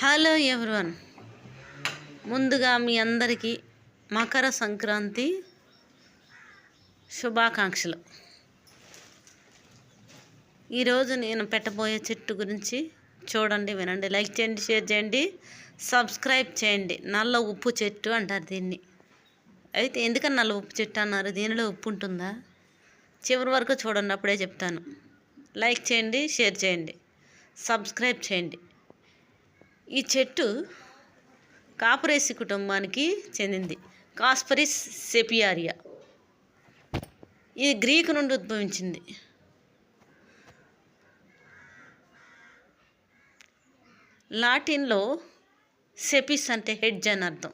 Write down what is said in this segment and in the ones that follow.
Hello everyone. ముందుగా మీ అందరికీ మకర సంక్రాంతి శుభాకాంక్షలు. ఈరోజు నేను పెట్టబోయే చెట్టు గురించి చూడండి వినండి లైక్ చేయండి షేర్ చేయండి సబ్స్క్రైబ్ చేయండి. నల్ల ఉప్పు చెట్టు అంటారు దీన్ని. అయితే ఎందుకని నల్ల ఉప్పు చెట్టు అన్నారు? దీనిలో ఉప్పు ఉంటుందా? చివరి వరకు చూడండి అప్పుడే చెప్తాను. లైక్ చేయండి షేర్ చేయండి సబ్స్క్రైబ్ చేయండి. ఈ చెట్టు కాపరేసి కుటుంబానికి చెందింది. కాస్పరిస్ సెపియారియా. ఇది గ్రీకు నుండి ఉద్భవించింది. లాటిన్లో సెపిస్ అంటే హెడ్జ్ అని అర్థం.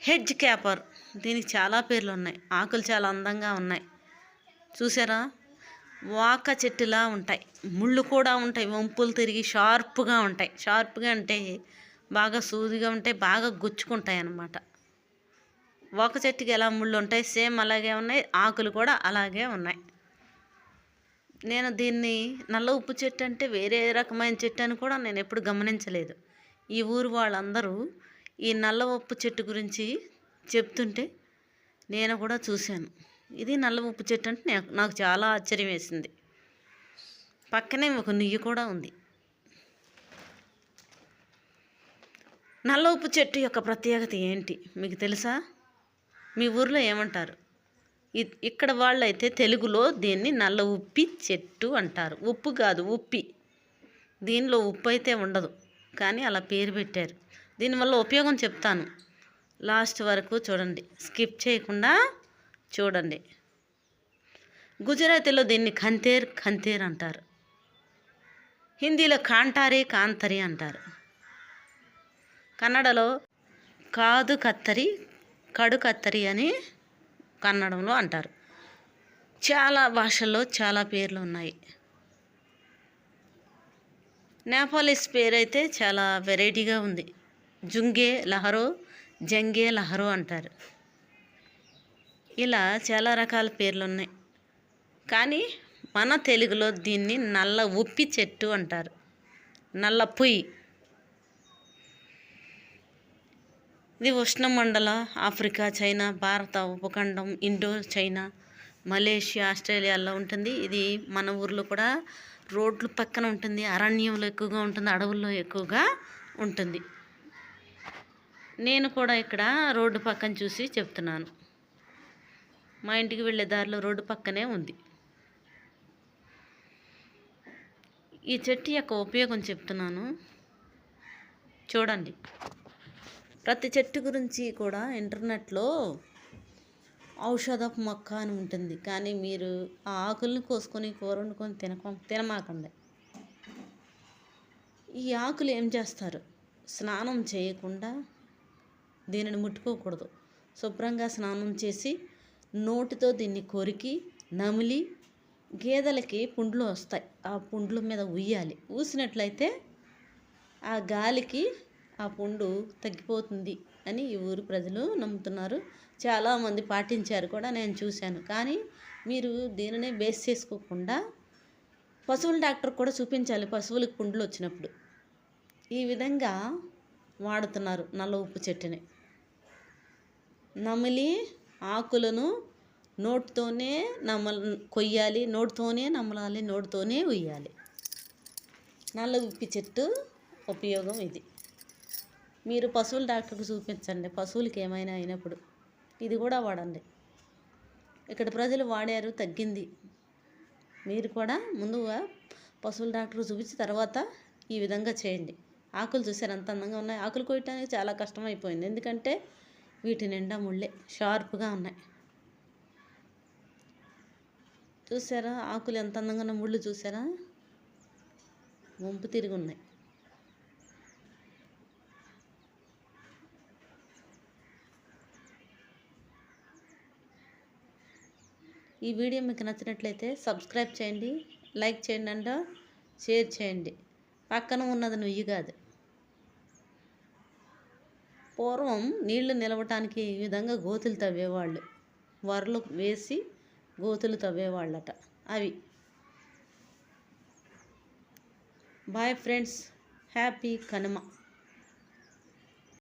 Hedge caper. దీనికి చాలా పేర్లు ఉన్నాయి. ఆకులు చాలా అందంగా ఉన్నాయి. చూసారా? వాక చెట్టులా ఉంటాయి. ముళ్ళు కూడా ఉంటాయి. వంపులు తిరిగి షార్ప్గా ఉంటాయి. షార్ప్గా అంటే బాగా సూదిగా ఉంటాయి బాగా గుచ్చుకుంటాయి అన్నమాట. వాక చెట్టుకి ఎలా ముళ్ళు ఉంటాయి? సేమ్ అలాగే ఉన్నాయి. ఆకులు కూడా అలాగే ఉన్నాయి. నేను దీన్ని నల్ల ఉప్పు చెట్టు అంటే వేరే రకమైన చెట్టు అని కూడా నేను ఎప్పుడు గమనించలేదు. ఈ ఊరు వాళ్ళందరూ ఈ నల్ల ఉప్పు చెట్టు గురించి చెప్తుంటే నేను కూడా చూశాను. ఇది నల్ల ఉప్పు చెట్టు అంటే నాకు చాలా ఆశ్చర్యం వేసింది. పక్కనే ఒక నుయ్యి కూడా ఉంది. నల్ల ఉప్పు చెట్టు యొక్క ప్రత్యేకత ఏంటి? మీకు తెలుసా? మీ ఊర్లో ఏమంటారు? ఇ- ఇక్కడ వాళ్ళైతే తెలుగులో దీన్ని నల్ల ఉప్పి చెట్టు అంటారు. ఉప్పు కాదు ఉప్పి. దీనిలో ఉప్పు అయితే ఉండదు. కానీ అలా పేరు పెట్టారు. దీనివల్ల ఉపయోగం చెప్తాను. లాస్ట్ వరకు చూడండి. స్కిప్ చేయకుండా చూడండి. గుజరాతీలో దీన్ని ఖంతేర్ ఖంతేర్ అంటారు. హిందీలో కాంటారి కాంతరి అంటారు. కన్నడలో కాదు కత్తరి కడు కత్తరి అని కన్నడంలో అంటారు. చాలా భాషల్లో చాలా పేర్లు ఉన్నాయి. నేపాలీస్ పేరు అయితే చాలా వెరైటీగా ఉంది. జుంగే లహరో జంగే లహరో అంటారు. ఇలా చాలా రకాల పేర్లు ఉన్నాయి కానీ మన తెలుగులో దీన్ని నల్ల ఉప్పి చెట్టు అంటారు. నల్ల పుయ్యి ఇది ఉష్ణమండల ఆఫ్రికా చైనా భారత ఉపఖండం ఇండో చైనా మలేషియా ఆస్ట్రేలియాలో ఉంటుంది. ఇది మన ఊర్లో కూడా రోడ్లు పక్కన ఉంటుంది. అరణ్యంలో ఎక్కువగా ఉంటుంది. అడవుల్లో ఎక్కువగా ఉంటుంది. నేను కూడా ఇక్కడ రోడ్డు పక్కన చూసి చెప్తున్నాను. మా ఇంటికి వెళ్ళే దారిలో రోడ్డు పక్కనే ఉంది. ఈ చెట్టు యొక్క ఉపయోగం చెప్తున్నాను. చూడండి. ప్రతి చెట్టు గురించి కూడా ఇంటర్నెట్లో ఔషధపు మొక్క అని ఉంటుంది. కానీ మీరు ఆ ఆకుల్ని కోసుకొని కూర వండుకొని తినక తినమాకండి. ఈ ఆకులు ఏం చేస్తారు? స్నానం చేయకుండా దీనిని ముట్టుకోకూడదు. శుభ్రంగా స్నానం చేసి నోటితో దీన్ని కొరికి నమిలి గేదెలకి పుండ్లు వస్తాయి. ఆ పుండ్ల మీద ఉయ్యాలి. ఊసినట్లయితే ఆ గాలికి ఆ పుండు తగ్గిపోతుంది అని ఈ ఊరు ప్రజలు నమ్ముతున్నారు. చాలామంది పాటించారు కూడా నేను చూశాను. కానీ మీరు దీనినే బేస్ చేసుకోకుండా పశువుల డాక్టర్ కూడా చూపించాలి పశువులకు పుండ్లు వచ్చినప్పుడు. ఈ విధంగా వాడుతున్నారు నల్ల ఉప్పు చెట్టుని. నమిలి ఆకులను నోటితోనే నమల కొయ్యాలి నోటితోనే నమలాలి నోటితోనే ఉయ్యాలి. నల్ల ఉప్పి చెట్టు ఉపయోగం ఇది. మీరు పశువుల డాక్టర్కి చూపించండి పశువులకి ఏమైనా అయినప్పుడు. ఇది కూడా వాడండి. ఇక్కడ ప్రజలు వాడారు తగ్గింది. మీరు కూడా ముందుగా పశువుల డాక్టర్ చూపించి తర్వాత ఈ విధంగా చేయండి. ఆకులు చూసారు ఎంత అందంగా ఉన్నాయి. ఆకులు కొయ్యడానికి చాలా కష్టమైపోయింది. ఎందుకంటే వీటి నిండా ముళ్ళే షార్ప్గా ఉన్నాయి. చూసారా? ఆకులు ఎంత అందంగా ఉన్న ముళ్ళు చూసారా? వంపు తిరిగి ఉన్నాయి. ఈ వీడియో మీకు నచ్చినట్లయితే సబ్స్క్రైబ్ చేయండి లైక్ చేయండి అంట షేర్ చేయండి. పక్కన ఉన్నది నుయ్యి కాదు. పూర్వం నీళ్ళు నిలవటానికి ఈ విధంగా గోతులు తవ్వేవాళ్ళు. వరలు వేసి గోతులు తవ్వేవాళ్ళట అవి. Bye friends happy Kanuma